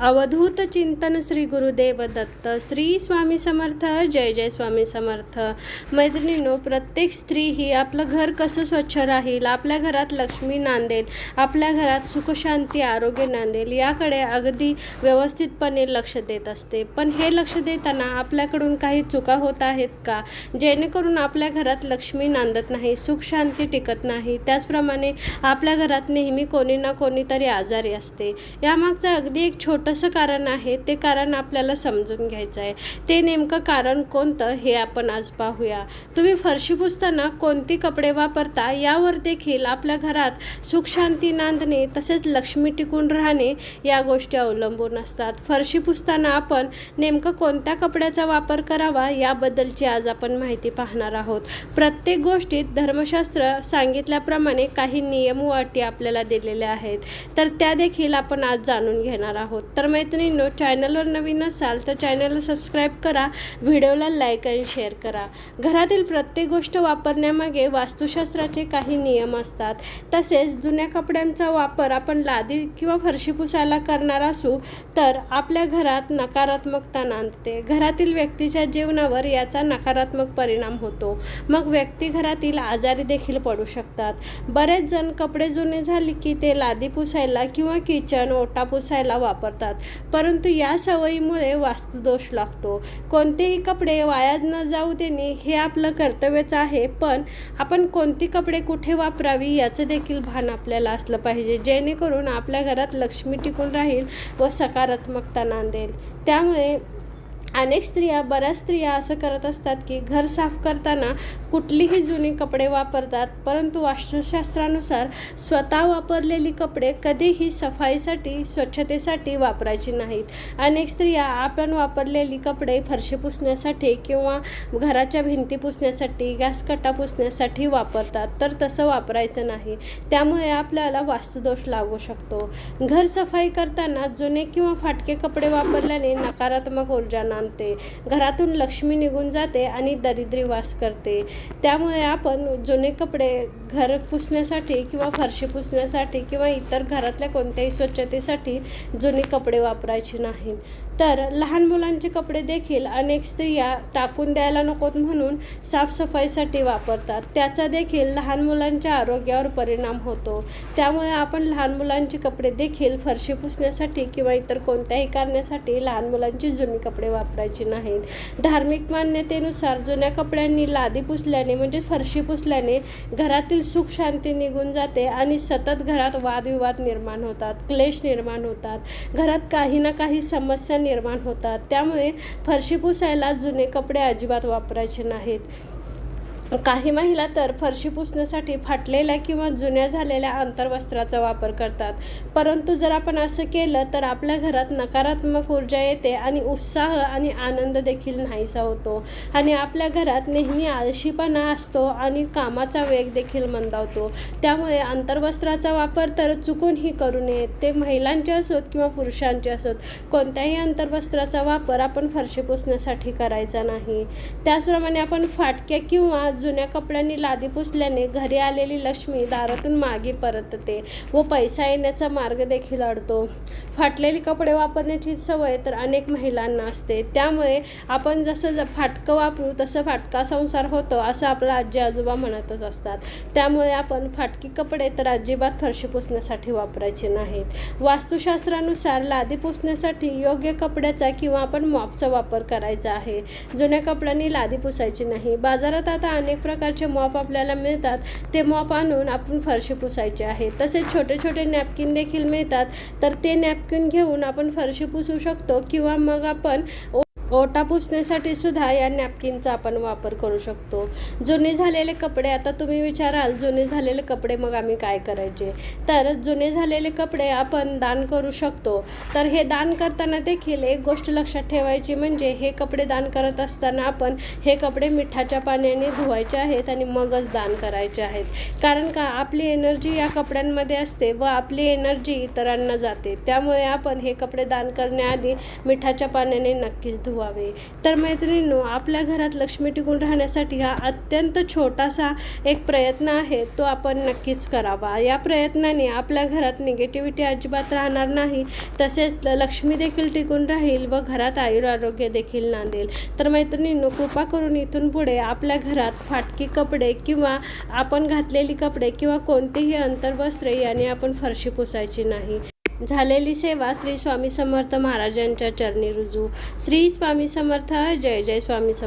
अवधूत चिंतन श्री गुरुदेव दत्त श्री स्वामी समर्थ जय जय स्वामी समर्थ. मैत्रिणींनो प्रत्येक स्त्री ही आपलं घर कसं स्वच्छ राहील? आपल्या घरात लक्ष्मी नांदेल आपल्या घरात सुखशांती आरोग्य नांदेल याकडे अगदी व्यवस्थितपणे लक्ष देत असते. पण हे लक्ष देताना आपल्याकडून काही चुका होत आहेत का? जेणेकरून आपल्या घरात लक्ष्मी नांदत नाही सुखशांती टिकत नाही. त्याचप्रमाणे आपल्या घरात नेहमी कोणी ना कोणीतरी आजारी असते. यामागचं अगदी एक छोटंसं कारण आहे ते कारण आपल्याला समजून घ्यायचं आहे. ते नेमकं कारण कोणतं हे आपण आज पाहूया. तुम्ही फरशी पुसताना कोणती कपडे वापरता यावर देखील आपल्या घरात सुख शांती नांदणे तसेच लक्ष्मी टिकून राहणे या गोष्टी अवलंबून असतात. फरशी पुसताना आपण नेमकं कोणत्या कपड्याचा वापर करावा याबद्दलची आज आपण माहिती पाहणार आहोत. प्रत्येक गोष्टीत धर्मशास्त्र सांगितल्याप्रमाणे काही नियम व अटी आपल्याला दिलेल्या आहेत. तर त्या देखील आपण आज जाणून घेणार आहोत. तर मैत्रिणींनो चॅनलवर नवीन असाल तर चॅनलला सबस्क्राईब करा व्हिडिओला लाईक आणि शेअर करा. घरातील प्रत्येक गोष्ट वापरण्यामागे वास्तुशास्त्राचे काही नियम असतात. तसेच जुन्या कपड्यांचा वापर आपण लादी किंवा फरशी पुसायला करणार असू तर आपल्या घरात नकारात्मकता नांदते. घरातील व्यक्तीच्या जीवनावर याचा नकारात्मक परिणाम होतो. मग व्यक्ती घरातील आजारी देखील पडू शकतात. बरेच जण कपडे जुने झाले की ते लादी पुसायला किंवा किचन ओटा पुसायला वापरतात. परंतु या सवयीमुळे वास्तुदोष लागतो. कोणतेही कपडे वाया न जाऊ देणे हे आपलं कर्तव्यच आहे पण आपण कोणती कपडे कुठे वापरावी याचं देखील भान आपल्याला असलं पाहिजे जेणेकरून आपल्या घरात लक्ष्मी टिकून राहील व सकारात्मकता नांदेल. त्यामुळे अनेक स्त्रिया बऱ्याच स्त्रिया असं करत असतात की घर साफ करताना कुठलीही जुनी कपडे वापरतात परंतु वास्तुशास्त्रानुसार स्वतः वापरलेली कपडे कधीही सफाईसाठी स्वच्छतेसाठी वापरायची नाहीत. अनेक स्त्रिया आपण वापरलेली कपडे फरशी पुसण्यासाठी किंवा घराच्या भिंती पुसण्यासाठी गॅस कट्टा पुसण्यासाठी वापरतात तर तसं वापरायचं नाही. त्यामुळे आपल्याला वास्तुदोष लागू शकतो. घर सफाई करताना जुने किंवा फाटके कपडे वापरल्याने नकारात्मक ऊर्जा थांबते घरातून लक्ष्मी निघून जाते आणि दरिद्री वास करते. त्यामुळे आपण जुने कपडे घर पुसण्यासाठी किंवा फरशी पुसण्यासाठी किंवा इतर घरातल्या कोणत्याही स्वच्छतेसाठी जुने कपडे वापरायचे नाहीत. तर लहान मुलांचे कपडे देखील अनेक स्त्रिया टाकून द्यायला नकोत म्हणून साफसफाईसाठी वापरतात. त्याचा देखील लहान मुलांच्या आरोग्यावर परिणाम होतो. त्यामुळे आपण लहान मुलांचे कपडे देखील फरशी पुसण्यासाठी किंवा इतर कोणत्याही कारणासाठी लहान मुलांची जुनी कपडे वापरायची नाहीत. धार्मिक मान्यतेनुसार जुन्या कपड्यांनी लादी पुसल्याने म्हणजे फरशी पुसल्याने घरातील सुख शांती निघून जाते आणि सतत घरात वादविवाद निर्माण होतात क्लेश निर्माण होतात. घरात काही ना काही समस्या निर्माण होतात. त्यामुळे फरशी पुसायला जुने कपडे अजिबात वापरायचे नाहीत. काही महिला तर फरशी पुसण्यासाठी फाटलेल्या किंवा जुन्या झालेल्या अंतर्वस्त्राचा वापर करतात. परंतु जर आपण असं केलं तर आपल्या घरात नकारात्मक ऊर्जा येते आणि उत्साह आणि आनंद देखील नाहीसा होतो. आणि आपल्या घरात नेहमी आळशीपणा असतो आणि कामाचा वेग देखील मंदावतो. त्यामुळे अंतर्वस्त्राचा वापर तर चुकूनही करू नये. ते महिलांचे असोत किंवा पुरुषांचे असोत कोणत्याही अंतर्वस्त्राचा वापर आपण फरशी पुसण्यासाठी करायचा नाही. त्याचप्रमाणे आपण फाटक्या किंवा जुन्या कपड्यांनी लादी पुसल्याने घरी आलेली लक्ष्मी दारातून मागे परतते व पैसा येण्याचा मार्ग देखील अडतो. फाटलेले कपडे वापरण्याची सवय तर अनेक महिलांना असते. त्यामुळे आपण जसं ज फाटकं वापरू तसं फाटका संसार होतो असं आपलं आजी आजोबा म्हणतच असतात. त्यामुळे आपण फाटकी कपडे तर अजिबात फरशी पुसण्यासाठी वापरायचे नाहीत. वास्तुशास्त्रानुसार लादी पुसण्यासाठी योग्य कपड्याचा किंवा आपण मॉपचा वापर करायचा आहे. जुन्या कपड्यांनी लादी पुसायची नाही. बाजारात आता अनेक प्रकारचे मॉप आपल्याला मिळतात. ते मॉप आणून आपण फरशी पुसायचे आहे. तसेच छोटे छोटे नॅपकिन देखील मिळतात. तर ते नॅपकिन घेऊन आपण फरशी पुसू शकतो किंवा मग आपण ओटा पुसण्यासाठी सुद्धा या नॅपकिनचा आपण वापर करू शकतो. जुने झालेले कपडे आता तुम्ही विचाराल जुने झालेले कपडे मग आम्ही काय करायचे? तर जुने झालेले कपडे आपण दान करू शकतो. तर हे दान करताना देखील एक गोष्ट लक्षात ठेवायची म्हणजे हे कपडे दान करत असताना आपण हे कपडे मिठाच्या पाण्याने धुवायचे आहेत आणि मगच दान करायचे आहेत. कारण का? आपली एनर्जी या कपड्यांमध्ये असते व आपली एनर्जी इतरांना जाते. त्यामुळे आपण हे कपडे दान करण्याआधी मिठाच्या पाण्याने नक्कीच धुवा धुवावे तर मैत्रिणींनो आपल्या घरात लक्ष्मी टिकून राहण्यासाठी हा अत्यंत छोटासा एक प्रयत्न आहे. तो आपण नक्कीच करावा. या प्रयत्नाने आपल्या घरात निगेटिव्हिटी अजिबात राहणार नाही. तसेच लक्ष्मी देखील टिकून राहील व घरात आयुर आरोग्य देखील नांदेल. तर मैत्रिणींनो कृपा करून इथून पुढे आपल्या घरात फाटकी कपडे किंवा आपण घातलेली कपडे किंवा कोणतीही अंतर्वस्त्रे याने आपण फरशी पुसायची नाही. झालेली सेवा श्री स्वामी समर्थ महाराजांच्या चरणी रुजू. श्री स्वामी समर्थ जय जय स्वामी समर्थ.